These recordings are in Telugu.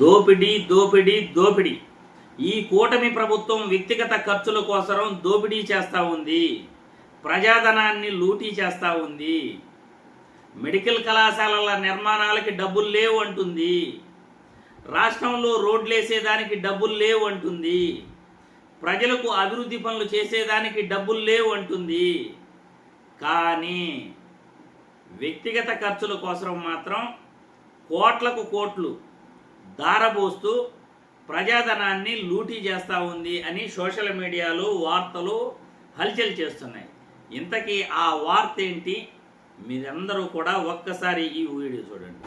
దోపిడీ దోపిడీ దోపిడీ. ఈ కూటమి ప్రభుత్వం వ్యక్తిగత ఖర్చుల కోసరం దోపిడీ చేస్తూ ఉంది. ప్రజాధనాన్ని లూటీ చేస్తూ ఉంది. మెడికల్ కళాశాలల నిర్మాణాలకి డబ్బులు లేవు అంటుంది. రాష్ట్రంలో రోడ్లు వేసేదానికి డబ్బులు లేవు అంటుంది. ప్రజలకు అభివృద్ధి పనులు చేసేదానికి డబ్బులు లేవు అంటుంది. కానీ వ్యక్తిగత ఖర్చుల కోసం మాత్రం కోట్లకు కోట్లు దారబోస్తూ ప్రజాధనాన్ని లూటీ చేస్తూ ఉంది అని సోషల్ మీడియాలో వార్తలు హల్చల్ చేస్తున్నాయి. ఇంతకీ ఆ వార్త ఏంటి? మీరందరూ కూడా ఒక్కసారి ఈ వీడియో చూడండి.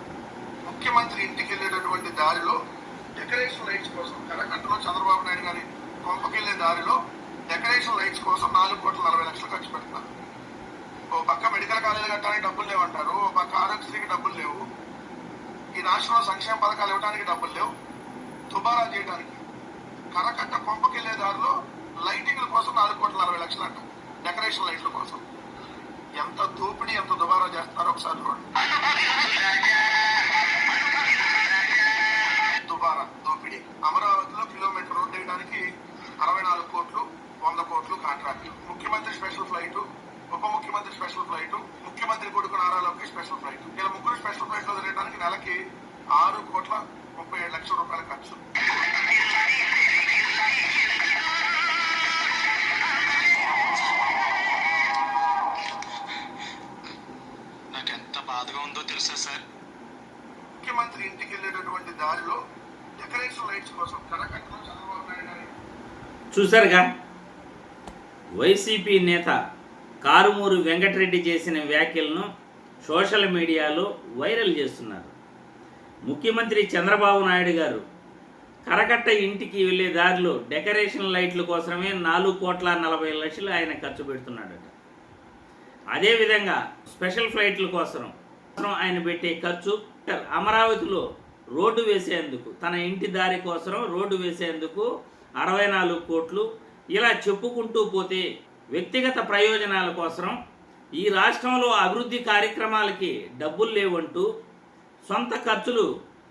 ముఖ్యమంత్రి ఇంటికి వెళ్ళేటటువంటి దారిలో డెకరేషన్ లైట్స్ కోసం కరకట్టలో చంద్రబాబు నాయుడు గారి కొంపకెళ్ళే దారిలో డెకరేషన్ లైట్స్ కోసం నాలుగు కోట్ల నలభై లక్షలు ఖర్చు పెడతారు. ఓ పక్క మెడికల్ కాలేజీ కట్టడానికి డబ్బులు లేవంటారు. ఓ పక్క ఆరోగ్యశ్రీకి డబ్బులు లేవు. ఈ రాష్ట్రంలో సంక్షేమ పథకాలు ఇవ్వడానికి డబ్బులు లేవు. దుబారా చేయడానికి కరకట్ట కొంపకెళ్ళే దారిలో లైటింగ్ల కోసం నాలుగు కోట్ల నలభై లక్షలు అంట. డెకరేషన్ లైట్ల కోసం. ఎంత దోపిడీ ఎంత దుబారా చేస్తారో ఒకసారి చూడండి. దుబారా దోపిడీ అమరావతిలో కిలోమీటర్ రోడ్డు వేయడానికి అరవై నాలుగు కోట్లు వంద కోట్లు కాంట్రాక్ట్ ముఖ్యమంత్రి స్పెషల్ ఫ్లైట్ ఉప ముఖ్యమంత్రి స్పెషల్ ఫ్లైట్ ముఖ్యమంత్రి కొడుకు నారాలోకి స్పెషల్ ఫ్లైట్. ఇలా ముగ్గురు స్పెషల్ ఫ్లైట్లో తిరగడానికి నెలకి ఆరు కోట్ల ముప్పై ఏడు లక్షల రూపాయల ఖర్చు. నాకు ఎంత బాధగా ఉందో తెలుసా సార్? ముఖ్యమంత్రి ఇంటికి వెళ్ళేటటువంటి దారిలో డెకరేషన్ లైట్స్ కోసం చూసారుగా వైసీపీ నేత కారుమూరు వెంకటరెడ్డి చేసిన వ్యాఖ్యలను సోషల్ మీడియాలో వైరల్ చేస్తున్నారు. ముఖ్యమంత్రి చంద్రబాబు నాయుడు గారు కరకట్ట ఇంటికి వెళ్ళే దారిలో డెకరేషన్ లైట్ల కోసమే నాలుగు కోట్ల నలభై లక్షలు ఆయన ఖర్చు పెడుతున్నాడట. అదేవిధంగా స్పెషల్ ఫ్లైట్ల కోసం ఆయన పెట్టే ఖర్చు అమరావతిలో రోడ్డు వేసేందుకు తన ఇంటి దారి కోసం రోడ్డు వేసేందుకు అరవై నాలుగు కోట్లు ఇలా చెప్పుకుంటూ పోతే వ్యక్తిగత ప్రయోజనాల కోసం ఈ రాష్ట్రంలో అభివృద్ధి కార్యక్రమాలకి డబ్బులు లేవంటూ సొంత ఖర్చులు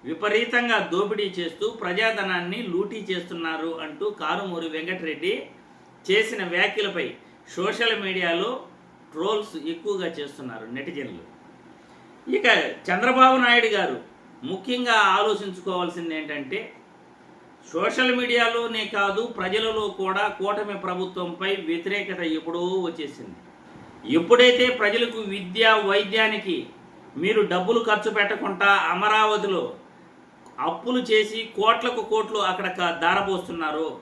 విపరీతంగా దోపిడీ చేస్తూ ప్రజాధనాన్ని లూటీ చేస్తున్నారు అంటూ కారుమూరి వెంకటరెడ్డి చేసిన వ్యాఖ్యలపై సోషల్ మీడియాలో ట్రోల్స్ ఎక్కువగా చేస్తున్నారు నెటిజన్లు. ఇక చంద్రబాబు నాయుడు గారు ముఖ్యంగా ఆలోచించుకోవాల్సింది ఏంటంటే సోషల్ మీడియాలోనే కాదు ప్రజలలో కూడా కూటమి ప్రభుత్వంపై వ్యతిరేకత ఎప్పుడో వచ్చేసింది. ఎప్పుడైతే ప్రజలకు విద్య వైద్యానికి మీరు డబ్బులు ఖర్చు పెట్టకుండా అమరావతిలో అప్పులు చేసి కోట్లకు కోట్లు అక్కడ క- దారపోస్తున్నారో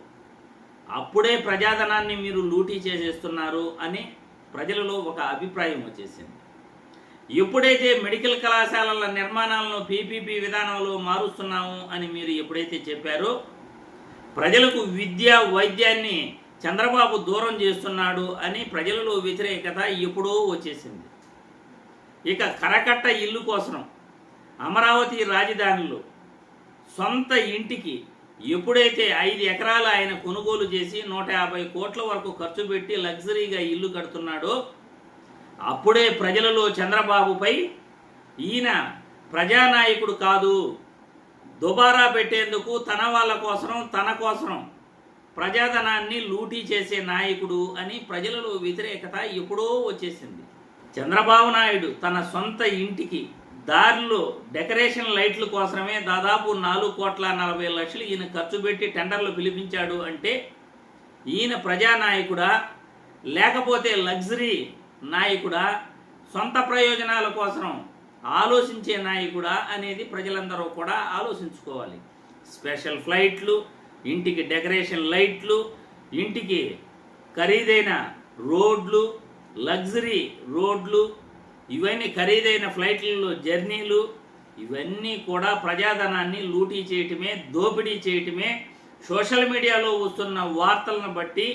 అప్పుడే ప్రజాధనాన్ని మీరు లూటీ చేసేస్తున్నారు అని ప్రజలలో ఒక అభిప్రాయం వచ్చేసింది. ఎప్పుడైతే మెడికల్ కళాశాలల నిర్మాణాలను పీపీపీ విధానంలో మారుస్తున్నాము అని మీరు ఎప్పుడైతే చెప్పారో ప్రజలకు విద్య వైద్యాన్ని చంద్రబాబు దూరం చేస్తున్నాడు అని ప్రజలలో వ్యతిరేకత ఎప్పుడో వచ్చేసింది. ఇక కరకట్ట ఇల్లు కోసం అమరావతి రాజధానిలో సొంత ఇంటికి ఎప్పుడైతే ఐదు ఎకరాలు ఆయన కొనుగోలు చేసి నూట యాభై కోట్ల వరకు ఖర్చు పెట్టి లగ్జరీగా ఇల్లు కడుతున్నాడో అప్పుడే ప్రజలలో చంద్రబాబుపై ఈయన ప్రజానాయకుడు కాదు దుబారా పెట్టేందుకు తన వాళ్ళ కోసం తన కోసం ప్రజాధనాన్ని లూటీ చేసే నాయకుడు అని ప్రజలలో వ్యతిరేకత ఎప్పుడో వచ్చేసింది. చంద్రబాబు నాయుడు తన సొంత ఇంటికి దారిలో డెకరేషన్ లైట్ల కోసమే దాదాపు నాలుగు కోట్ల నలభై లక్షలు ఈయన ఖర్చు పెట్టి టెండర్లు పిలిపించాడు అంటే ఈయన ప్రజానాయకుడా? లేకపోతే లగ్జరీ నాయకుడా సొంత ప్రయోజనాల కోసం ఆలోచించే నాయకుడా అనేది ప్రజలందరూ కూడా ఆలోచించుకోవాలి. స్పెషల్ ఫ్లైట్లు ఇంటికి డెకరేషన్ లైట్లు ఇంటికి ఖరీదైన రోడ్లు లగ్జరీ రోడ్లు ఇవన్నీ ఖరీదైన ఫ్లైట్లలో జర్నీలు ఇవన్నీ కూడా ప్రజాధనాన్ని లూటీ చేయటమే దోపిడీ చేయటమే సోషల్ మీడియాలో వస్తున్న వార్తలను బట్టి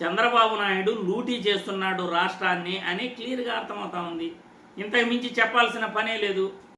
చంద్రబాబు నాయుడు లూటీ చేస్తున్నాడు రాష్ట్రాన్ని అని క్లియర్గా అర్థమవుతా ఉంది. ఇంతకు మించి చెప్పాల్సిన పనే లేదు.